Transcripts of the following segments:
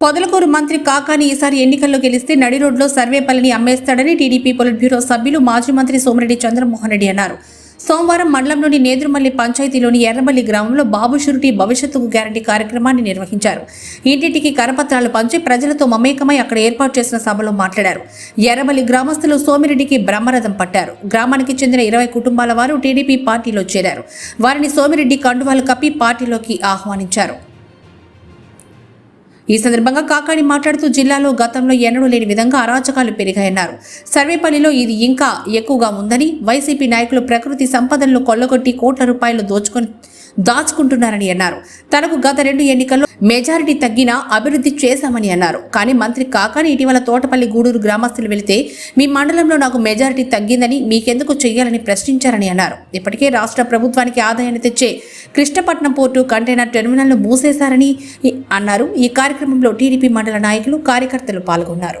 పొదలకూరు మంత్రి కాకాని ఈసారి ఎన్నికల్లో గెలిస్తే నడి రోడ్లో సర్వేపల్లిని అమ్మేస్తాడని టీడీపీ పొలిట్ బ్యూరో సభ్యులు మాజీ మంత్రి సోమిరెడ్డి చంద్రమోహన్ రెడ్డి అన్నారు. సోమవారం మండలంలోని నేదురుమల్లి పంచాయతీలోని ఎర్రమల్లి గ్రామంలో బాబు షూరిటీ భవిష్యత్తుకు గ్యారంటీ కార్యక్రమాన్ని నిర్వహించారు. ఇంటింటికి కరపత్రాలు పంచి ప్రజలతో మమేకమై అక్కడ ఏర్పాటు చేసిన సభలో మాట్లాడారు. ఎర్రమల్లి గ్రామస్తులు సోమిరెడ్డికి బ్రహ్మరథం పట్టారు. గ్రామానికి చెందిన ఇరవై కుటుంబాల వారు టీడీపీ పార్టీలో చేరారు. వారిని సోమిరెడ్డి కండువాలు కప్పి పార్టీలోకి ఆహ్వానించారు. ఈ సందర్భంగా కాకాడి మాట్లాడుతూ జిల్లాలో గతంలో ఎన్నడూ లేని విధంగా అరాచకాలు పెరిగాయన్నారు. సర్వేపల్లిలో ఇది ఇంకా ఎక్కువగా ఉందని వైసీపీ నాయకులు ప్రకృతి సంపదలను కొల్లగొట్టి కోట్ల రూపాయలు దోచుకొని దాచుకుంటున్నారని అన్నారు. తనకు గత రెండు ఎన్నికల్లో మెజారిటీ తగ్గినా అభివృద్ధి చేశామని అన్నారు. కానీ మంత్రి కాకాని ఇటీవల తోటపల్లి గూడూరు గ్రామస్తులు వెళితే మీ మండలంలో నాకు మెజారిటీ తగ్గిందని మీకెందుకు చేయాలని ప్రశ్నించారని అన్నారు. ఇప్పటికే రాష్ట్ర ప్రభుత్వానికి ఆదాయాన్ని తెచ్చే కృష్ణపట్నం పోర్టు కంటైనర్ టెర్మినల్ను మూసేశారని అన్నారు. ఈ కార్యక్రమంలో టీడీపీ మండల నాయకులు కార్యకర్తలు పాల్గొన్నారు.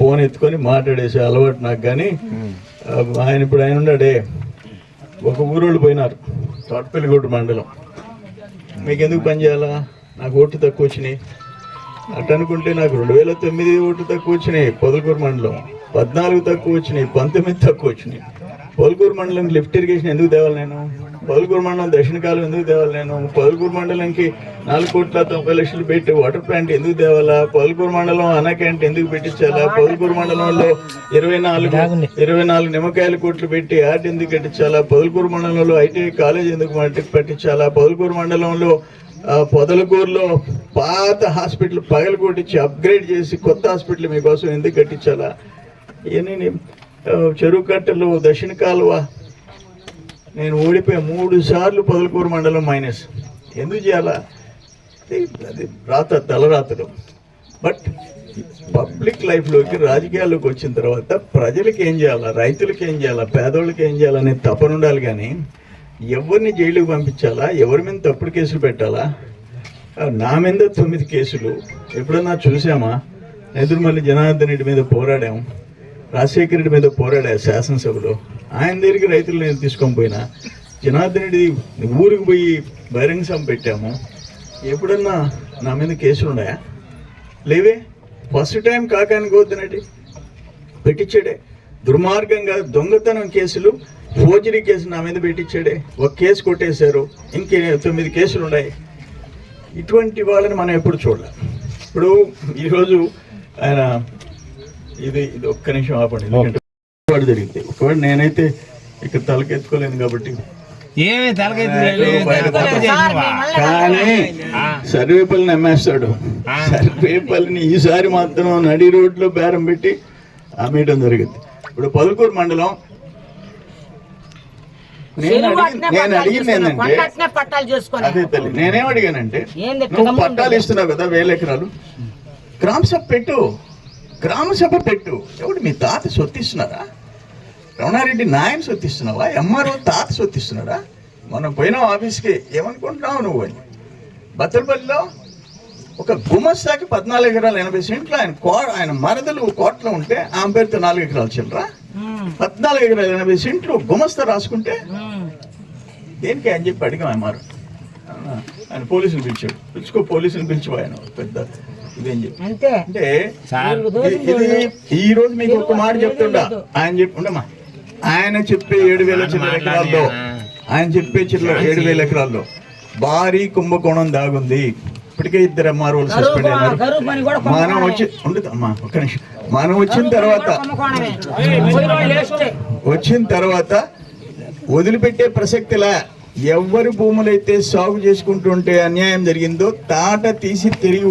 ఫోన్ ఎత్తుకొని మాట్లాడేసే అలవాటు నాకు కానీ ఆయన ఇప్పుడు ఆయన ఉన్నాడే. ఒక ఊరోళ్ళు పోయినారు తోటపల్లిగొడ్డు మండలం. మీకు ఎందుకు పని చేయాలా? నాకు ఓట్లు తక్కువ వచ్చినాయి. అట్ అనుకుంటే నాకు రెండు వేల తొమ్మిది ఓట్లు తక్కువ వచ్చినాయి. పొదలకూరు మండలం పద్నాలుగు తక్కువ వచ్చినాయి పంతొమ్మిది తక్కువ వచ్చినాయి. పొదలకూరు మండలం లిఫ్ట్ ఇరిగేషన్ ఎందుకు తేవాలి నేను? పొదలకూరు మండలం దక్షిణ కాలం ఎందుకు తేవాలి నేను? పొదలకూరు మండలంకి నాలుగు కోట్ల తొంభై లక్షలు పెట్టి వాటర్ ప్లాంట్ ఎందుకు తేవాలా? పొదలకూరు మండలం అనా క్యాంట్ ఎందుకు పెట్టించాలా? పొదలకూరు మండలంలో ఇరవై నాలుగు ఇరవై నాలుగు నిమ్మకాయల కోట్లు పెట్టి ఆర్ట్ ఎందుకు కట్టించాలా? పొదలకూరు మండలంలో ఐటీఐ కాలేజ్ ఎందుకు పెట్టించాలా? పొదలకూరు మండలంలో పొదలకూరులో పాత హాస్పిటల్ పగలు కొట్టించి అప్గ్రేడ్ చేసి కొత్త హాస్పిటల్ మీకోసం ఎందుకు కట్టించాలా? ఇవన్నీ చెరువు కట్టలు దక్షిణ కాలువ. నేను ఓడిపోయి మూడు సార్లు పొదలకూరు మండలం మైనస్. ఎందుకు చేయాలా? అది రాత తలరాతలు బట్ పబ్లిక్ లైఫ్లోకి రాజకీయాల్లోకి వచ్చిన తర్వాత ప్రజలకు ఏం చేయాలా? రైతులకు ఏం చేయాలా? పేదోళ్ళకి ఏం చేయాలనే తపన ఉండాలి కానీ ఎవరిని జైలుకి పంపించాలా? ఎవరి మీద తప్పుడు కేసులు పెట్టాలా? నా మీద తొమ్మిది కేసులు. ఎప్పుడన్నా చూసామా? ఎదురుమల్లి జనార్దన్ రెడ్డి మీద పోరాడాము రాజశేఖర రెడ్డి మీద పోరాడా శాసనసభలో ఆయన దగ్గరికి రైతులు నేను తీసుకొని పోయినా జనార్దన్ రెడ్డి ఊరికి పోయి బహిరంగ సభ పెట్టాము. ఎప్పుడన్నా నా మీద కేసులు ఉన్నాయా? లేవే. ఫస్ట్ టైం కాకానికి గోతునటి పెట్టించాడే దుర్మార్గంగా దొంగతనం కేసులు ఫోర్జరీ కేసు నా మీద పెట్టించాడే ఒక కేసు కొట్టేశారు. ఇంకే తొమ్మిది కేసులు ఉన్నాయి. ఇటువంటి వాళ్ళని మనం ఎప్పుడు చూడలే. ఇప్పుడు ఈరోజు ఆయన ఇది ఇది ఒక్క నిమిషం ఆపండి ఎందుకంటే జరిగింది. ఒకవేళ నేనైతే ఇక్కడ తలకెత్తుకోలేను కాబట్టి ఏమి కానీ సర్వేపల్లిని అమ్మేస్తాడు సర్వేపల్లిని ఈసారి మాత్రం నడి రోడ్లో బేరం పెట్టి అమ్మేయడం జరిగింది. ఇప్పుడు పలుకూరు మండలం నేను అడిగి- నేను అడిగింది ఏంటంటే కొండట్నే పట్టాలు చేసుకొని అదే తల్లి నేనేం అడిగానంటే నువ్వు పట్టాలు ఇస్తున్నావు కదా వేల ఎకరాలు. గ్రామ సభ పెట్టు. గ్రామ సభ పెట్టు. ఎవడు మీ తాత సొత్తిస్తున్నారా రమణారెడ్డి నాయన సొత్తిస్తున్నావా? ఎంఆర్ఓ తాత సొత్తిస్తున్నాడా? మనం పోయినాం ఆఫీస్కి. ఏమనుకుంటున్నావు నువ్వు అని. బత్తలపల్లిలో ఒక గుమస్తాకి పద్నాలుగు ఎకరాలు ఎనభై సెంట్లు ఆయన కో ఆయన మరదలు కోట్లో ఉంటే ఆమె పేరుతో నాలుగు ఎకరాలు చిల్లరా? పద్నాలుగు ఎకరాలు ఎనభై సెంట్లు గుమస్తా రాసుకుంటే దేనికి అని చెప్పి అడిగాం ఆయన మారు. అవునా? ఆయన పోలీసులు పిలిచాడు. పిలుచుకో పోలీసులు పిలిచి ఆయన పెద్ద ఇదేం చెప్పి. అంతే. అంటే ఇది- ఇది ఈ రోజు మీకు ఒక మాట చెప్తుండా? ఆయన చెప్పి ఉండమ్మా. ఆయన చెప్పే ఏడు వేల చిల్లర ఎకరాల్లో ఆయన చెప్పే చిల్లర ఏడు వేల ఎకరాల్లో భారీ కుంభకోణం దాగుంది. ఇప్పటికే ఇద్దరు ఎంఆర్ఓలు సస్పెండ్ అయినారు. మనం వచ్చి ఉండదు అమ్మా ఒక్క నిమిషం. మనం వచ్చిన తర్వాత. వచ్చిన తర్వాత వదిలిపెట్టే ప్రసక్తిలా ఎవరి భూములైతే సాగు చేసుకుంటుంటే అన్యాయం జరిగిందో తాట తీసి తిరిగి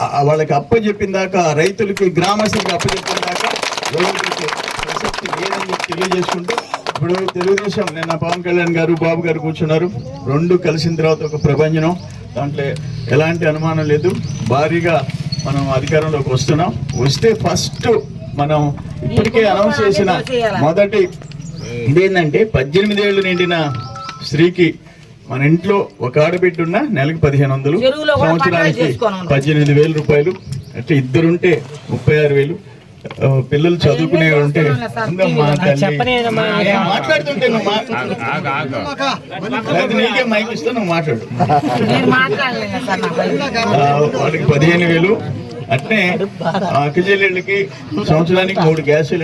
వాళ్ళకి అప్పచెప్పిన దాకా రైతులకి గ్రామస్తులకి అప్పచెప్పిన దాకా వదిలిపెట్టే ప్రసక్తి లేదని తెలియజేసుకుంటూ ఇప్పుడు తెలుగుదేశం నిన్న పవన్ కళ్యాణ్ గారు బాబు గారు కూర్చున్నారు. రెండు కలిసిన తర్వాత ఒక ప్రభంజనం. దాంట్లో ఎలాంటి అనుమానం లేదు. భారీగా మనం అధికారంలోకి వస్తున్నాం. వస్తే ఫస్ట్ మనం ఇప్పటికే అనౌన్స్ చేసిన మొదటి ఇదేంటంటే పద్దెనిమిది ఏళ్ళు నిండిన స్త్రీకి మన ఇంట్లో ఒక ఆడబిడ్డ ఉన్న నెలకి పదిహేను వందలు సంవత్సరానికి. పద్దెనిమిది వేల రూపాయలు అంటే ఇద్దరుంటే ముప్పై ఆరు వేలు. పిల్లలు చదువుకునే ఉంటే మాట్లాడుతుంటే నువ్వు మాట్లాడు నీకే మైక్ ఇస్తే నువ్వు వాళ్ళకి పదిహేను వేలు. అట్నే అక్కచెల్లెళ్ళకి సంవత్సరానికి మూడు గ్యాస్ సిలిండర్